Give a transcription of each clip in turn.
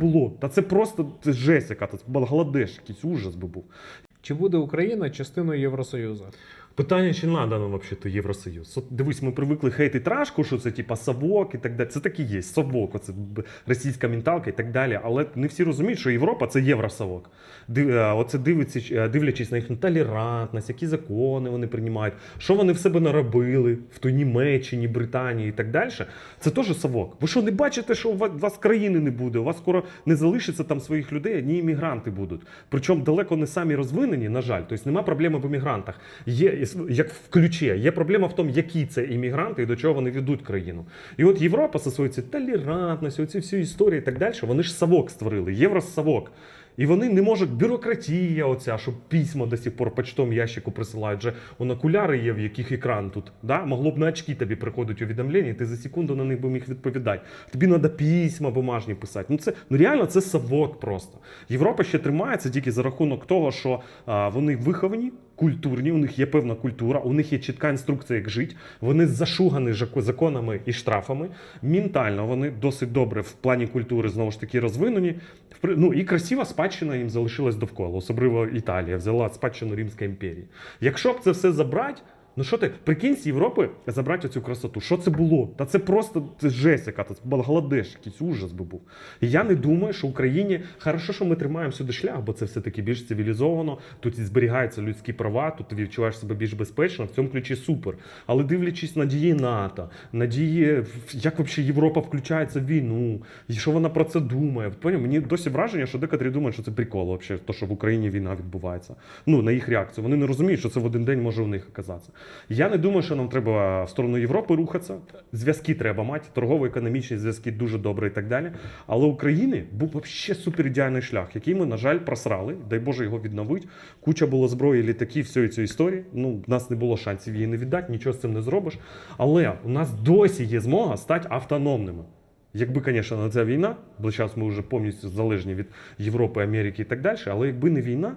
було? Та це просто це жесть, яка це Бангладеш, якийсь ужас би був. Чи буде Україна частиною Євросоюзу? Питання, чи надо нам взагалі Євросоюз? От дивись, ми привикли хейтити рашку, що це типа совок і так далі. Це так і є. Совок, оце російська менталка і так далі. Але не всі розуміють, що Європа це євросовок. Див- е, Оце дивиться, е, дивлячись на їхню толерантність, які закони вони приймають, що вони в себе наробили в той Німеччині, Британії і так далі. Це теж совок. Ви що не бачите, що у вас- країни не буде? У вас скоро не залишиться там своїх людей, одні іммігранти будуть. Причому далеко не самі розвинені, на жаль. Тобто нема проблеми в іммігрантах. Є як в ключі. Є проблема в тому, які це іммігранти і до чого вони ведуть країну. І от Європа со своєю цією толерантністю, оці всі історії і так далі, вони ж совок створили, євросовок. І вони не можуть, бюрократія оця, що письма до сих пор почтом ящику присилають. Вже он окуляри є, в яких екран тут. Да? Могло б на очки тобі приходить увідомлення, ти за секунду на них би міг відповідати. Тобі треба письма бумажні писати. Ну це ну реально це совок просто. Європа ще тримається тільки за рахунок того, що а, вони виховані. Культурні, у них є певна культура, у них є чітка інструкція, як жити. Вони зашугані законами і штрафами. Ментально вони досить добре в плані культури знову ж таки розвинені. Ну і красива спадщина їм залишилась довкола, особливо Італія взяла спадщину Римської імперії. Якщо б це все забрати. Ну що ти, прикинь з Європи забрати цю красоту. Що це було? Та це просто це жесть, яка це Бангладеш, якийсь ужас би був. І я не думаю, що Україні хорошо, що ми тримаємо сюди шлях, бо це все-таки більш цивілізовано. Тут зберігаються людські права, тут ти відчуваєш себе більш безпечно. В цьому ключі супер. Але дивлячись на дії НАТО, на дії, як взагалі Європа включається в війну, і що вона про це думає. Поняв? Мені досі враження, що декотрі думають, що це прикол, взагалі, то, що в Україні війна відбувається. Ну, на їх реакцію. Вони не розуміють, що це в один день може у них оказатися. Я не думаю, що нам треба в сторону Європи рухатися. Зв'язки треба мати, торгово-економічні зв'язки дуже добре і так далі. Але України був взагалі супер ідеальний шлях, який ми, на жаль, просрали. Дай Боже його відновити. Куча було зброї, літаків, всієї цієї історії. Ну, в нас не було шансів її не віддати, нічого з цим не зробиш. Але у нас досі є змога стати автономними. Якби, звісно, не ця війна, бо зараз ми вже повністю залежні від Європи, Америки і так далі, але якби не війна,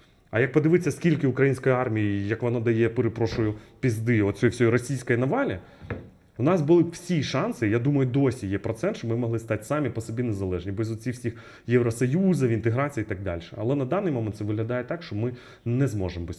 А як подивитися, скільки української армії, як вона дає, перепрошую, пізди оцієї всієї російської навалі, у нас були всі шанси, я думаю, досі є процент, що ми могли стати самі по собі незалежні, без оцих всіх євросоюзів, інтеграції і так далі. Але на даний момент це виглядає так, що ми не зможемо